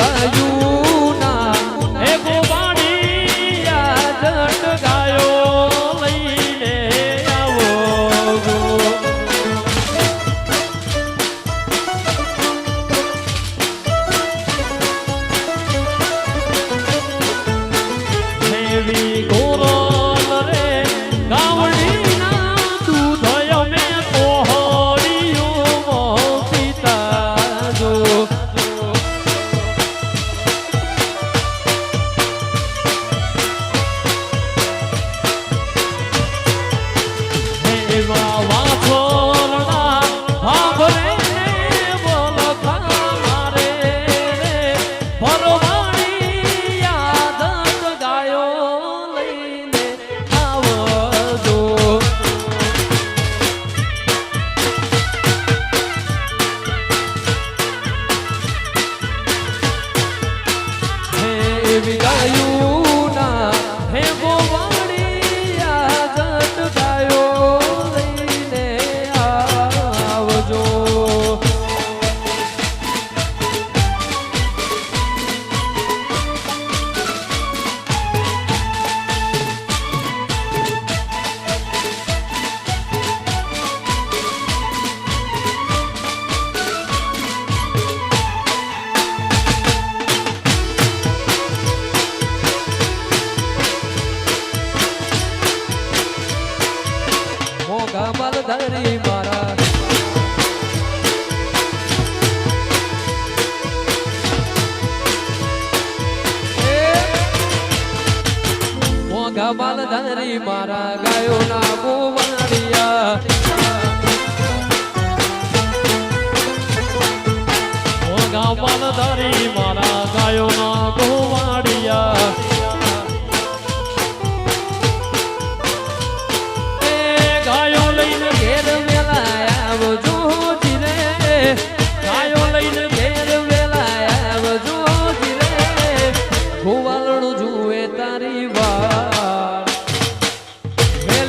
caiu વિદાયું માલ ધનરી મારા ગાયો ના ગોવાળિયા